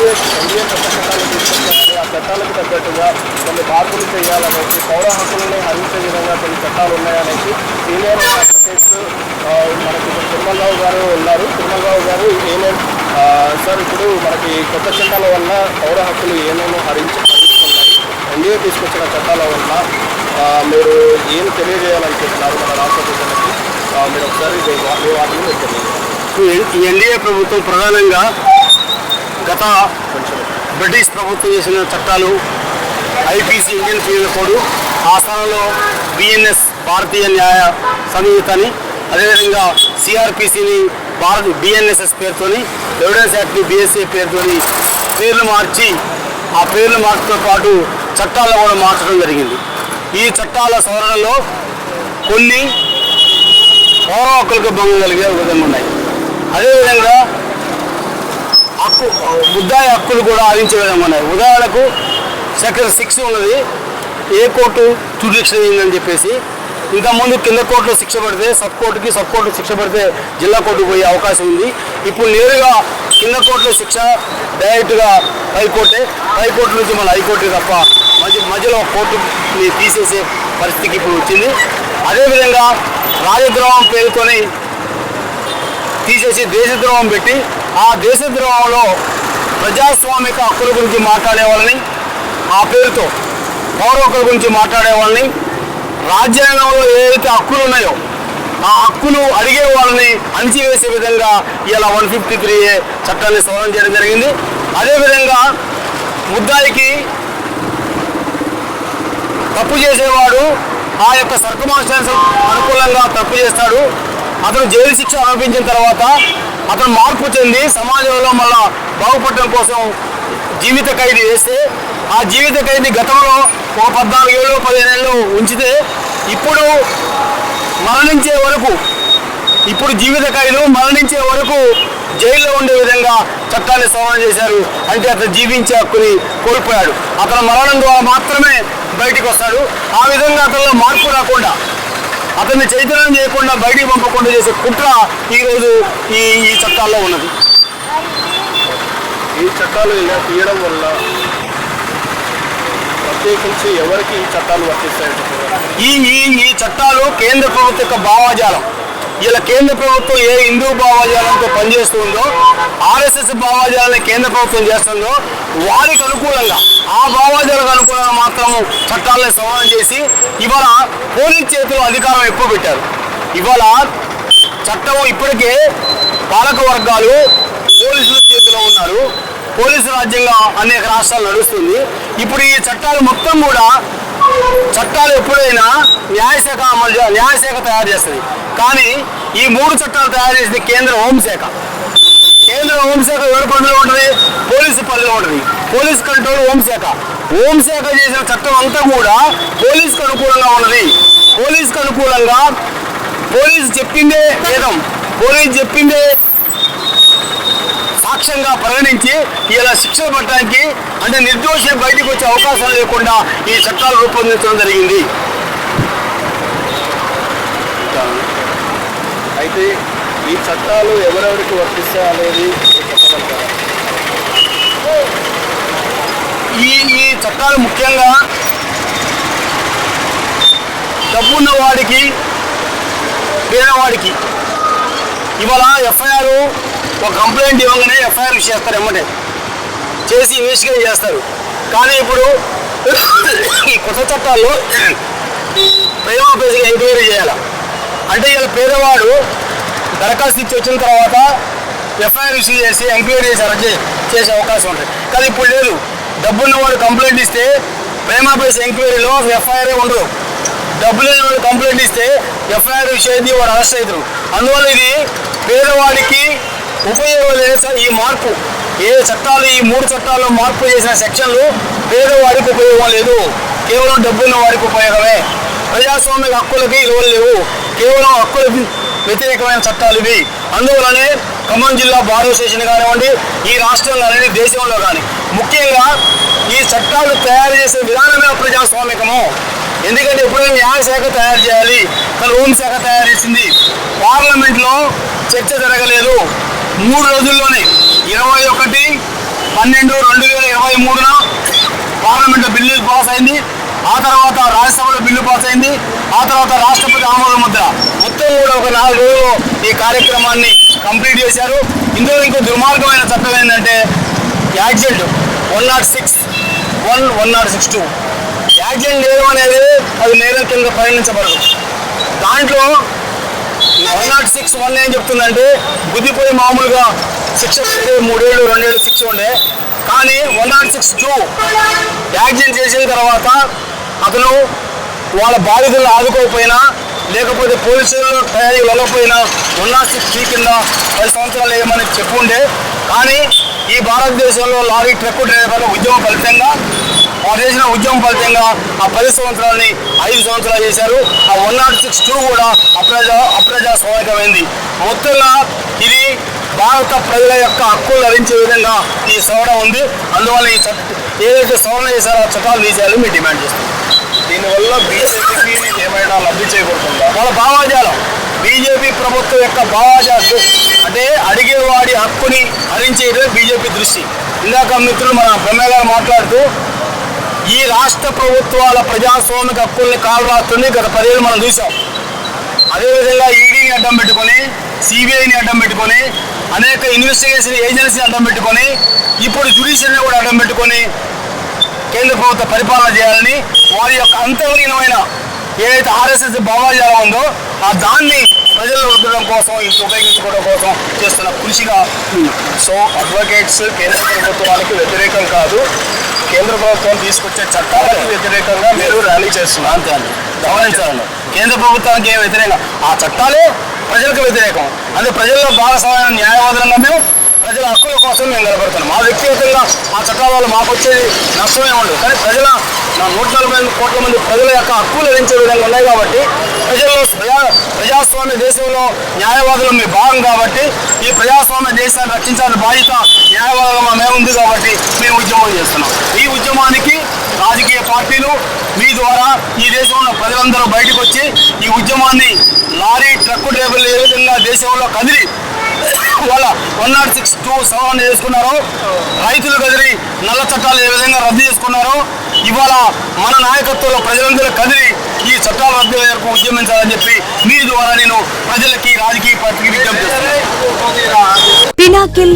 NDA NDA కొత్త చట్టాలు తీసుకొచ్చారని ఆ చట్టాలకు తగ్గట్టుగా కొన్ని మార్పులు చేయాలనేసి పౌర హక్కులని హరించే విధంగా కొన్ని చట్టాలు ఉన్నాయనేసి సీనియర్ అడ్వకేట్స్ మనకి తిరుమలరావు గారు ఉన్నారు తిరుమలరావు గారు ఏమేం సార్ ఇప్పుడు మనకి కొత్త చట్టాల వల్ల పౌర హక్కులు ఏమేమో హరించి హరిస్తున్నాయి ఎన్డీఏ తీసుకొచ్చిన చట్టాల వల్ల మీరు ఏం తెలియజేయాలనుకుంటున్నారు మన రాష్ట్ర ప్రజలకి మీరు ఒకసారి మీ వాటిని మీరు తెలియజేయాలి ఈ ఎన్డీఏ ప్రభుత్వం ప్రధానంగా గత బ్రిటిష్ ప్రభుత్వం చేసిన చట్టాలు ఐపీసీ ఇండియన్ పీనల్ కోడ్ ఆ స్థానంలో బిఎన్ఎస్ భారతీయ న్యాయ సంహితని అదేవిధంగా సిఆర్పిసిని భారత బిఎన్ఎస్ఎస్ పేరుతోని ఎవిడెన్స్ యాక్ట్ని బిఎస్ఏ పేరుతోని పేర్లు మార్చి ఆ పేర్లు మార్చడంతో పాటు చట్టాలను కూడా మార్చడం జరిగింది. ఈ చట్టాల సవరణలో కొన్ని పౌర హక్కులకు భంగం కలిగే విధంగా ఉన్నాయి. అదేవిధంగా హక్కు ముద్దాయి హక్కులు కూడా ఆదించే విధంగా ఉన్నాయి ఉదాహరణకు సెక్షన్ సిక్స్ ఉన్నది. ఏ కోర్టు జ్యుడిషియల్ అయిందని చెప్పేసి ఇంతకుముందు కింద కోర్టులో శిక్ష పడితే సబ్ కోర్టుకి సబ్ కోర్టు శిక్ష పడితే జిల్లా కోర్టుకు పోయే అవకాశం ఉంది. ఇప్పుడు నేరుగా కింద కోర్టులో శిక్ష డైరెక్ట్గా హైకోర్టే హైకోర్టు నుంచి మన హైకోర్టు తప్ప మధ్య మధ్యలో కోర్టుని తీసేసే పరిస్థితికి ఇప్పుడు వచ్చింది. అదేవిధంగా రాజద్రోహం పేరుతోని తీసేసి దేశద్రోహం పెట్టి ఆ దేశద్రోహంలో ప్రజాస్వామిక హక్కుల గురించి మాట్లాడే వాళ్ళని ఆ పేరుతో పౌర హక్కుల గురించి మాట్లాడే వాళ్ళని రాజ్యాంగంలో ఏదైతే హక్కులు ఉన్నాయో ఆ హక్కులు అడిగే వాళ్ళని అణిచివేసే విధంగా ఇలా వన్ ఫిఫ్టీ త్రీ ఏ చట్టాన్ని సవరణ చేయడం జరిగింది. అదేవిధంగా ముద్దాయికి తప్పు చేసేవాడు ఆ యొక్క సర్కమాస్టాన్స్ అనుకూలంగా తప్పు చేస్తాడు. అతను జైలు శిక్ష అనుభవించిన తర్వాత అతను మార్పు చెంది సమాజంలో మళ్ళా బాగుపడటం కోసం జీవిత ఖైదీ వేస్తే ఆ జీవిత ఖైదీ గతంలో ఒక పద్నాలుగు ఏళ్ళు పదిహేను ఏళ్ళు ఉంచితే ఇప్పుడు మరణించే వరకు ఇప్పుడు జీవిత ఖైదు మరణించే వరకు జైల్లో ఉండే విధంగా చట్టాన్ని సవరణ చేశారు. అంటే అతను జీవించే హక్కుని కోల్పోయాడు. అతను మరణం ద్వారా మాత్రమే బయటికి వస్తాడు. ఆ విధంగా అతనిలో మార్పు రాకుండా అతన్ని చైతన్యం చేయకుండా బయటికి పంపకుండా చేసే కుట్ర ఈరోజు ఈ ఈ చట్టాల్లో ఉన్నది. ఈ చట్టాలు ఇలా తీయడం వల్ల ప్రత్యేకించి ఎవరికి ఈ చట్టాలు వర్తిస్తాయని చెప్పారు ఈ ఈ ఈ చట్టాలు కేంద్ర ప్రభుత్వ యొక్క భావాజాలం. ఇలా కేంద్ర ప్రభుత్వం ఏ హిందూ భావాజాలంతో పనిచేస్తుందో ఆర్ఎస్ఎస్ భావాజాలాన్ని కేంద్ర ప్రభుత్వం చేస్తుందో వారికి అనుకూలంగా ఆ భావాజాలకు అనుకూలంగా మాత్రం చట్టాలను సవరణ చేసి ఇవాళ పోలీస్ చేతిలో అధికారం ఎక్కువ పెట్టారు. ఇవాళ చట్టం ఇప్పటికే పాలక వర్గాలు పోలీసుల చేతిలో ఉన్నారు. పోలీసు రాజ్యంగా అనేక రాష్ట్రాలు నడుస్తుంది. ఇప్పుడు ఈ చట్టాలు మొత్తం కూడా చట్టాలు ఎప్పుడైనా న్యాయశాఖ అమలు న్యాయశాఖ తయారు చేస్తుంది. కానీ ఈ మూడు చట్టాలు తయారు చేసింది కేంద్ర హోంశాఖ. కేంద్ర హోంశాఖ ఎవరి పరిధిలో ఉంటుంది? పోలీసు పరిధిలో ఉంటుంది. పోలీస్ కంట్రోల్ హోంశాఖ. హోంశాఖ చేసిన చట్టం అంతా కూడా పోలీసుకు అనుకూలంగా ఉన్నది. పోలీసుకు అనుకూలంగా పోలీసు చెప్పిందే వేదం. పోలీసు చెప్పిందే సాక్ష్యంగా పరిగణించి ఇలా శిక్ష పట్టడానికి అంటే నిర్దోషి బయటకు వచ్చే అవకాశం లేకుండా ఈ చట్టాలు రూపొందించడం జరిగింది. అయితే ఈ చట్టాలు ఎవరెవరికి వర్తిస్తాయి అనేది ఈ ఈ చట్టాలు ముఖ్యంగా డబ్బున్న వాడికి పేదవాడికి ఇవాళ ఎఫ్ఐఆర్ ఒక కంప్లైంట్ ఇవ్వగానే ఎఫ్ఐఆర్ చేస్తారు ఎమ్మటే. చేసి ఇన్వెస్టిగేట్ చేస్తారు. కానీ ఇప్పుడు ఈ కొత్త చట్టాల్లో ప్రేమ బేసిక్ ఎంక్వైరీ చేయాలి. అంటే ఇలా పేదవాడు దరఖాస్తు ఇచ్చి వచ్చిన తర్వాత ఎఫ్ఐఆర్ ఇష్యూ చేసి ఎంక్వైరీ చేసి అరెస్ట్ చేసే అవకాశం ఉంటుంది. కానీ ఇప్పుడు లేదు. డబ్బున్న వాడు కంప్లైంట్ ఇస్తే ప్రేమ బేస్ ఎంక్వైరీలో ఎఫ్ఐఆర్ ఉండదు డబ్బు లేని వాడు కంప్లైంట్ ఇస్తే ఎఫ్ఐఆర్ చేసి వాడు అరెస్ట్ అవుతారు. అందువల్ల ఇది పేదవాడికి ఉపయోగం ఈ మార్పు. ఏ చట్టాలు ఈ మూడు చట్టాల్లో మార్పు చేసిన సెక్షన్లు పేదవాడికి ఉపయోగం లేదు. కేవలం డబ్బున్న వారికి ఉపయోగమే. ప్రజాస్వామ్య హక్కులకి ఇవ్వలేవు లేవు. కేవలం హక్కులకి వ్యతిరేకమైన చట్టాలు ఇవి. అందువలనే ఖమ్మం జిల్లా బార్ అసోసియేషన్ కానివ్వండి ఈ రాష్ట్రంలో కానీ దేశంలో కానీ ముఖ్యంగా ఈ చట్టాలు తయారు చేసే విధానమే ప్రజాస్వామికము. ఎందుకంటే ఎప్పుడైనా న్యాయశాఖ తయారు చేయాలి కానీ హోంశాఖ తయారు చేసింది. పార్లమెంట్లో చర్చ జరగలేదు. మూడు రోజుల్లోనే ఇరవై ఒకటి పన్నెండు రెండు వేల ఇరవై మూడున పార్లమెంట్ బిల్లు పాస్ అయింది. ఆ తర్వాత రాజ్యసభలో బిల్లు పాస్ అయింది. ఆ తర్వాత రాష్ట్రపతి ఆమోద ముద్ర మొత్తం కూడా ఒక నాలుగు రోజులు ఈ కార్యక్రమాన్ని కంప్లీట్ చేశారు. ఇందులో ఇంకో దుర్మార్గమైన చట్టం ఏంటంటే accident one not six one one not six two. Accident లేదు అనేది అది నేరం కింద పరిగణించబడదు. దాంట్లో వన్ నాట్ సిక్స్ వన్ ఏం చెప్తుందంటే బుద్ధిపోయి మామూలుగా శిక్ష ఉండే మూడేళ్ళు రెండేళ్ళు శిక్ష ఉండే. కానీ one not six two accident చేసిన తర్వాత అతను వాళ్ళ బాధితులను ఆదుకోకపోయినా లేకపోతే పోలీసులు తయారీ వెళ్ళకపోయినా ఉన్నా నాట్ సిక్స్ కింద పది సంవత్సరాలు ఏమని చెప్పుండే. కానీ ఈ భారతదేశంలో లారీ ట్రక్కు డ్రైవర్ల ఉద్యమం ఫలితంగా వారు చేసిన ఉద్యమం ఫలితంగా ఆ పది సంవత్సరాలని ఐదు సంవత్సరాలు చేశారు. ఆ వన్ నాట్ సిక్స్ టూ కూడా అప్రజా అప్రజాస్వామికమైంది. మొత్తంగా ఇది భారత ప్రజల యొక్క హక్కులు లభించే విధంగా ఈ సవరణ ఉంది. అందువల్ల ఈ చట్ట ఏదైతే సవరణ చేశారో ఆ చట్టాలు తీసేయాలని మేము డిమాండ్ చేస్తున్నాం. దీనివల్ల బీజేపీకి ఏమైనా లబ్ధి చేకూరుతుందా వాళ్ళ భావాజాలం. బీజేపీ ప్రభుత్వం యొక్క భావాజాలు. అంటే అడిగేవాడి హక్కుని హరించేయడమే బీజేపీ దృష్టి. ఇందాక మిత్రులు మన బ్రహ్మ గారు మాట్లాడుతూ ఈ రాష్ట్ర ప్రభుత్వాల ప్రజాస్వామిక హక్కుల్ని కాలరాస్తుంది గత పదేళ్ళు మనం చూసాం అదేవిధంగా ఈడీని అడ్డం పెట్టుకొని సిబిఐని అడ్డం పెట్టుకొని అనేక ఇన్వెస్టిగేషన్ ఏజెన్సీని అడ్డం పెట్టుకొని ఇప్పుడు జ్యుడిషియల్ని కూడా అడ్డం పెట్టుకొని కేంద్ర ప్రభుత్వ పరిపాలన చేయాలని వారి యొక్క అంతర్లీనమైన ఏదైతే ఆర్ఎస్ఎస్ భావాజాలం ఉందో ఆ దాన్ని ప్రజల్లో రుద్దడం కోసం ఉపయోగించుకోవడం కోసం చేస్తున్న కృషిగా సో అడ్వకేట్స్ కేంద్ర ప్రభుత్వానికి వ్యతిరేకం కాదు. కేంద్ర ప్రభుత్వం తీసుకొచ్చే చట్టాలకు వ్యతిరేకంగా మీరు ర్యాలీ చేస్తున్నారు. అంతే అండి. గమనించాలండి కేంద్ర ప్రభుత్వానికి ఏం వ్యతిరేకం? ఆ చట్టాలే ప్రజలకు వ్యతిరేకం. అంటే ప్రజల్లో భాగస్వామ్య న్యాయవాదులంగా మేము ప్రజల హక్కుల కోసం మేము నిలబడుతున్నాం మా వ్యక్తిగతంగా మా చట్టాల వల్ల మాకు వచ్చేది నష్టమే ఉండదు. కానీ ప్రజల నా నూట నలభై ఎనిమిది కోట్ల మంది ప్రజల యొక్క హక్కులు లభించే విధంగా ఉన్నాయి కాబట్టి ప్రజల్లో ప్రజా ప్రజాస్వామ్య దేశంలో న్యాయవాదులు మీ భాగం కాబట్టి ఈ ప్రజాస్వామ్య దేశాన్ని రక్షించాలని బాధ్యత న్యాయవాదులుగా మా మేము ఉంది కాబట్టి మేము ఉద్యమం చేస్తున్నాం. ఈ ఉద్యమానికి రాజకీయ పార్టీలు మీ ద్వారా ఈ దేశంలో ప్రజలందరూ బయటకు వచ్చి ఈ ఉద్యమాన్ని లారీ ట్రక్కు డ్రైవర్లు ఏ విధంగా దేశంలో కదిలి వాళ్ళ వన్ నాట్ సిక్స్ టూ సవరణ చేసుకున్నారు. రైతులు కదిలి నల్ల చట్టాలు ఏ విధంగా రద్దు చేసుకున్నారో ఇవాళ మన నాయకత్వంలో ప్రజలందరూ కదిలి ఈ చట్టాల రద్దు వరకు ఉద్యమించాలని చెప్పి మీ ద్వారా నేను ప్రజలకి రాజకీయ పార్టీకి విజ్ఞప్తి చేస్తున్నాను. Pinnacle